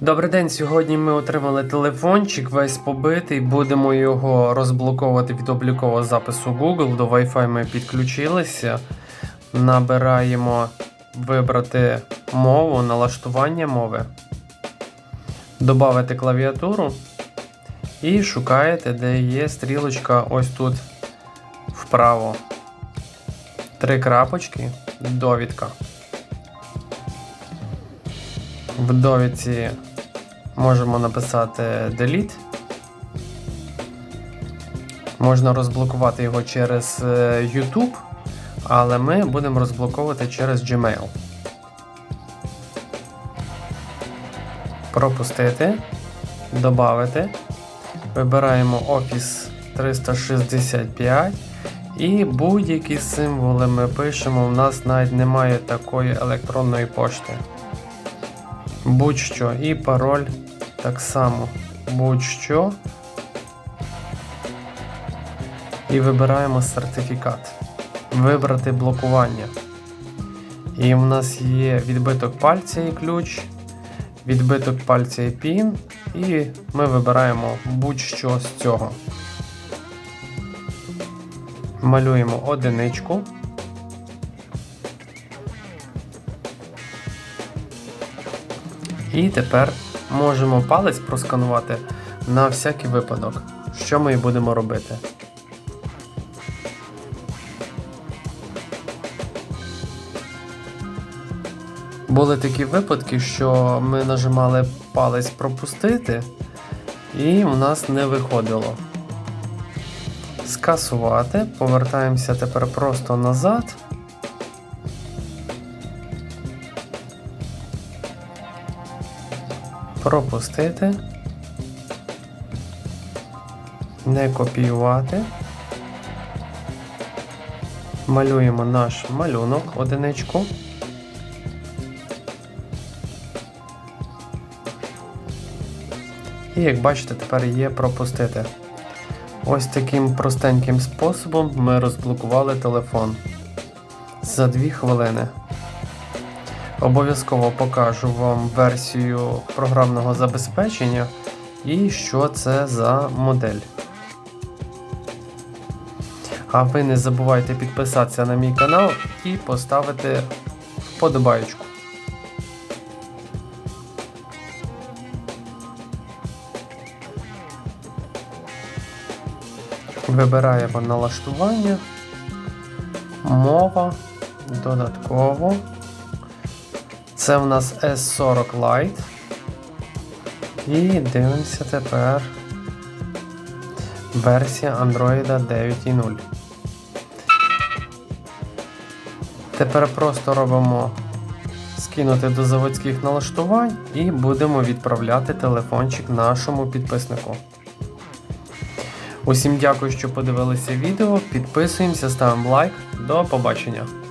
Добрий день. Сьогодні ми отримали телефончик, весь побитий. Будемо його розблоковувати від облікового запису Google. До Wi-Fi ми підключилися. Набираємо вибрати мову, налаштування мови, додати клавіатуру і шукаєте, де є стрілочка ось тут вправо. Три крапочки, довідка. В довідці можемо написати delete. Можна розблокувати його через е, YouTube, але ми будемо розблоковувати через Gmail. Пропустити, додати. Вибираємо Office 365 і будь-які символи ми пишемо. У нас навіть немає такої електронної пошти будь-що і пароль так само будь-що. І вибираємо сертифікат. Вибрати блокування. І в нас є відбиток пальця і ключ, відбиток пальця і PIN, і ми вибираємо будь-що з цього. Малюємо одиничку. І тепер можемо палець просканувати на всякий випадок, що ми і будемо робити. Були такі випадки, що ми нажимали палець пропустити, і у нас не виходило. Скасувати, повертаємося тепер просто назад. Пропустити, не копіювати. Малюємо наш малюнок одиничку. І як бачите, тепер є пропустити. Ось таким простеньким способом ми розблокували телефон за 2 хвилини. Обов'язково покажу вам версію програмного забезпечення і що це за модель. А ви не забувайте підписатися на мій канал і поставити вподобайку. Вибираємо налаштування, мова, додатково. Це в нас S40 Lite. І дивимося тепер версія Android 9.0. Тепер просто робимо скинути до заводських налаштувань і будемо відправляти телефончик нашому підписнику. Усім дякую, що подивилися відео. Підписуємося, ставимо лайк. До побачення!